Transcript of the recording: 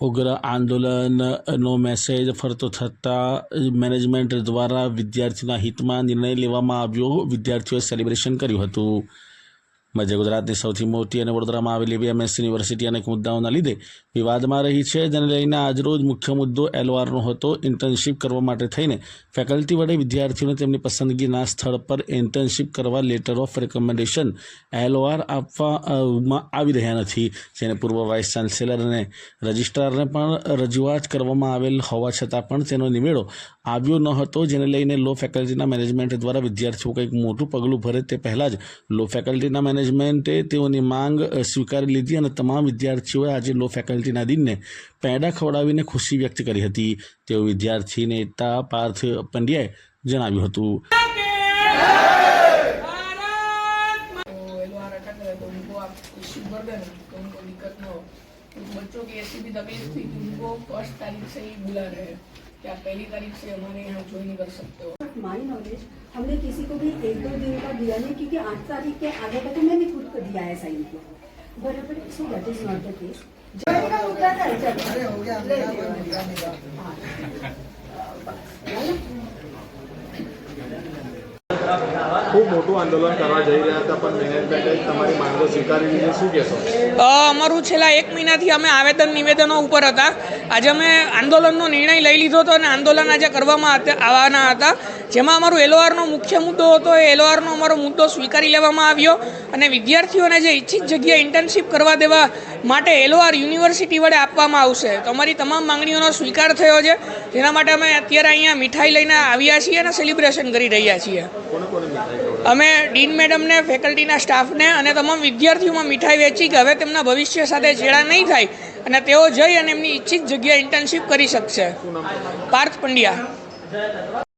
ઉગ્ર આંદોલનનો મેસેજ ફરતો થતાં મેનેજમેન્ટ દ્વારા વિદ્યાર્થીઓના હિતમાં નિર્ણય લેવામાં આવ્યો. વિદ્યાર્થીઓએ સેલિબ્રેશન કર્યું હતું. મધ્ય ગુજરાતની સૌથી મોટી અને વડોદરામાં આવેલી બીએમએસ યુનિવર્સિટી અનેક મુદ્દાઓના લીધે વિવાદમાં રહી છે. જેને લઈને આજરોજ મુખ્ય મુદ્દો એલવારનો હતો. ઇન્ટર્નશીપ કરવા માટે થઈને ફેકલ્ટી વડે વિદ્યાર્થીઓને તેમની પસંદગીના સ્થળ પર ઇન્ટર્નશીપ કરવા લેટર ઓફ રેકમેન્ડેશન એલઓઆર આપવામાં આવી રહ્યા નથી. જેને પૂર્વ વાઇસ ચાન્સેલર અને રજિસ્ટ્રારને પણ રજૂઆત કરવામાં આવેલ હોવા છતાં પણ તેનો નિવેડો આવ્યો ન હતો. જેને લઈને લો ફેકલ્ટીના મેનેજમેન્ટ દ્વારા વિદ્યાર્થીઓ કંઈક મોટું પગલું ભરે તે પહેલાં જ લો ફેકલ્ટીના મેનેજમેન્ટે તેઓની માંગ અ, સ્વીકારી લીધી અને તમામ વિદ્યાર્થીઓએ આજે લો ફેકલ્ટીના દિનને પેંડા ખવડાવીને ખુશી વ્યક્ત કરી હતી તેઓ વિદ્યાર્થી નેતા પાર્થ પંડ્યાએ જણાવ્યું હતું तो एलओआर अटक रहे तो उनको आप इश्यू कर देना तो उनको दिक्कत ना हो कुछ बच्चों की ऐसी भी तकलीफ थी कि उनको फर्स्ट तारीख से ही बुला रहे हैं कि आप पहली तारीख से हमारे यहाँ ज्वाइन कर सकते हो माई नॉलेज हमने किसी को भी एक दो दिन का दिया नहीं क्योंकि आठ तारीख के आगे का तो मैंने खुद को दिया है साइन को बराबर so that is not the case का मुद्दा था चलो ले लिया। हाँ। ખૂબ મોટું આંદોલન કરવા જઈ રહ્યા હતા પણ મેનેજમેન્ટે તમારી માંગો સ્વીકારી લીધી શું કહેશો અ, અમારું છેલ્લા એક મહિનાથી અમે આવેદન નિવેદનો ઉપર હતા આજે અમે આંદોલનનો નિર્ણય લઈ લીધો હતો અને આંદોલન આજે કરવામાં હતા- આવવાના હતા જેમાં અમારો એલઓઆરનો મુખ્ય મુદ્દો હતો, એ એલઓઆરનો અમારો મુદ્દો સ્વીકારી લેવામાં આવ્યો અને વિદ્યાર્થીઓને જે ઈચ્છિત જગ્યાએ ઇન્ટર્નશીપ કરવા દેવા માટે એલઓઆર યુનિવર્સિટી વડે આપવામાં આવશે. તો અમારી તમામ માંગણીઓનો સ્વીકાર થયો છે. જેના માટે અમે અત્યારે અહીંયા મીઠાઈ લઈને આવ્યા છીએ અને સેલિબ્રેશન કરી રહ્યા છીએ? અમે ડીન મેડમને, ફેકલ્ટીના સ્ટાફને અને તમામ વિદ્યાર્થીઓમાં મીઠાઈ વેચી કે હવે તેમના ભવિષ્ય સાથે ચેડા નહીં થાય અને તેઓ જઈ અને એમની ઈચ્છિત જગ્યાએ ઇન્ટર્નશીપ કરી શકશે. પાર્થ પંડ્યા.